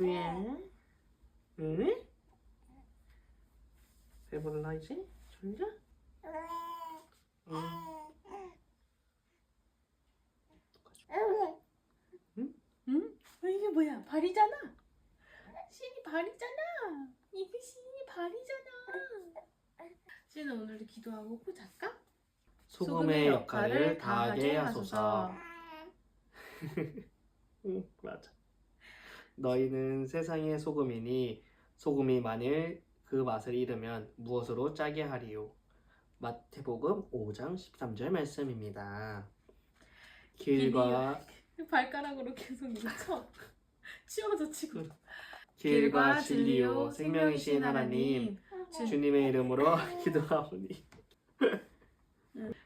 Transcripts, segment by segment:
누구야? 응? 배불러 이제? 졸려? 응. 응? 어, 이게 뭐야? 발이잖아. 신이 발이잖아. 이게 신이 발이잖아. 신은 오늘도 기도하고 꼭 잘까? 소금의 역할을 다하게 하소서. 응, 맞아. 너희는 세상의 소금이니 소금이 만일 그 맛을 잃으면 무엇으로 짜게 하리요? 마태복음 5장 13절 말씀입니다. 길과 발가락으로 계속 쳐. 치워서 치고. 길과 진리요 생명이신 하나님 주님의 이름으로 기도하오니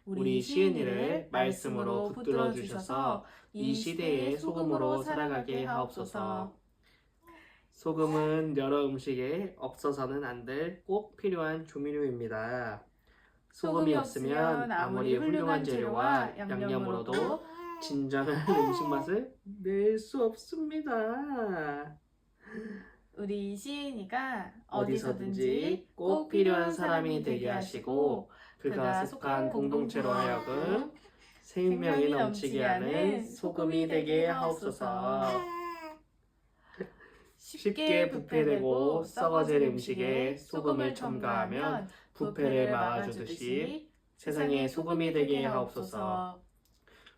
우리 시은 이를 말씀으로 붙들어 주셔서 이 시대의 소금으로 살아가게 하옵소서. 소금은 여러 음식에 없어서는 안 될 꼭 필요한 조미료입니다. 소금이 없으면 아무리 훌륭한 재료와 양념으로도 진정한 음식 맛을 낼 수 없습니다. 우리 시은이가 어디서든지 꼭 필요한 사람이 되게 하시고 그가 속한 공동체로 하여금 생명이 넘치게 하는 소금이 되게 하옵소서. 쉽게 부패되고 썩어질 음식에 소금을 첨가하면 부패를 막아주듯이 세상에 소금이 되게 하옵소서.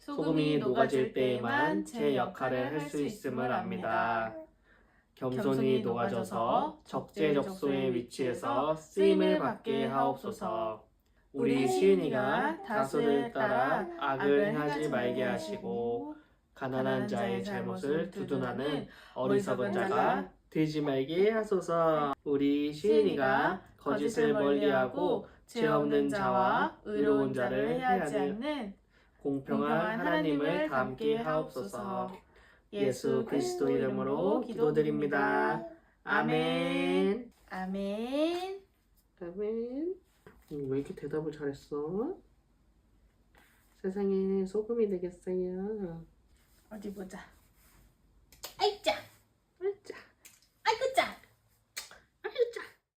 소금이 녹아질 때에만 제 역할을 할 수 있음을 압니다. 겸손히 녹아져서 적재적소의 위치에서 쓰임을 받게 하옵소서. 우리 시은이가 다수를 따라 악을 행하지 말게 하시고 가난한 자의 잘못을 두둔하는 어리석은 자가 되지 말게 하소서. 우리 시은이가 거짓을 멀리하고 죄 없는 자와 의로운 자를 해하지 않는 공평한 하나님을 닮게 하옵소서. 예수 그리스도 이름으로 기도드립니다. 아멘. 아멘. 아멘. 음, 왜 이렇게 대답을 잘했어? 세상에 소금이 되겠어요. 어디 보자.